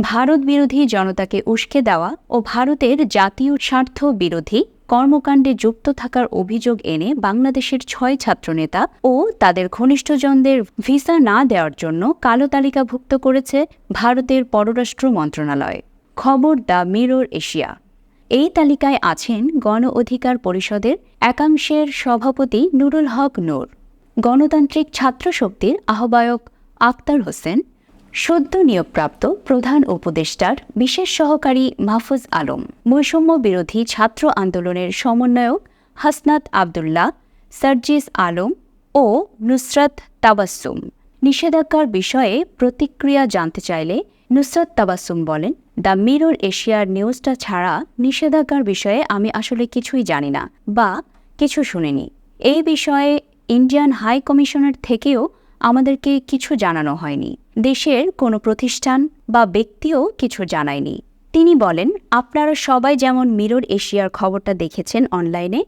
ভারত বিরোধী জনতাকে উস্কে দেওয়া ও ভারতের জাতীয় স্বার্থ বিরোধী কর্মকাণ্ডে যুক্ত থাকার অভিযোগ এনে বাংলাদেশের ছয় ছাত্রনেতা ও তাদের ঘনিষ্ঠজনদের ভিসা না দেওয়ার জন্য কালো তালিকাভুক্ত করেছে ভারতের পররাষ্ট্র মন্ত্রণালয়। খবর দ্য মিরর এশিয়া। এই তালিকায় আছেন গণ অধিকার পরিষদের একাংশের সভাপতি নুরুল হক নূর। গণতান্ত্রিক ছাত্র শক্তির আহ্বায়ক আক্তার হোসেন সদ্য নিয়োগপ্রাপ্ত প্রধান উপদেষ্টার বিশেষ সহকারী মাহফুজ আলম। বৈষম্য বিরোধী ছাত্র আন্দোলনের সমন্বয়ক হাসনাত আবদুল্লাহ, সার্জিস আলম ও নুসরাত তাবাসুম নিষেধাজ্ঞার বিষয়ে প্রতিক্রিয়া জানতে চাইলে নুসরাত তাবাসুম বলেন, দ্য মিরর এশিয়ার নিউজটা ছাড়া নিষেধাজ্ঞার বিষয়ে আমি আসলে কিছুই জানি না বা কিছু শুনিনি। এই বিষয়ে ইন্ডিয়ান হাই কমিশনার থেকেও আমাদেরকে কিছু জানানো হয়নি। দেশের কোনো প্রতিষ্ঠান বা ব্যক্তিও কিছু জানায়নি। তিনি বলেন, আপনারা সবাই যেমন মিরর এশিয়ার খবরটা দেখেছেন অনলাইনে,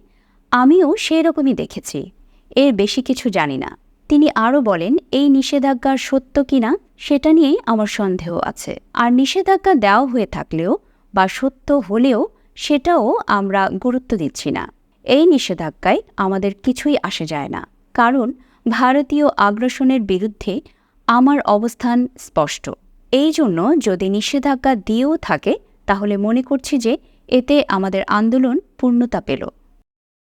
আমিও সেই রকমই দেখেছি। এর বেশি কিছু জানি না। তিনি আরও বলেন, এই নিষেধাজ্ঞার সত্য কিনা সেটা নিয়েই আমার সন্দেহ আছে। আর নিষেধাজ্ঞা দেওয়া হয়ে থাকলেও বা সত্য হলেও সেটাও আমরা গুরুত্ব দিচ্ছি না। এই নিষেধাজ্ঞায় আমাদের কিছুই আসে যায় না। কারণ ভারতীয় আগ্রাসনের বিরুদ্ধে আমার অবস্থান স্পষ্ট। এই জন্য যদি নিষেধাজ্ঞা দিয়েও থাকে, তাহলে মনে করছি যে এতে আমাদের আন্দোলন পূর্ণতা পেল।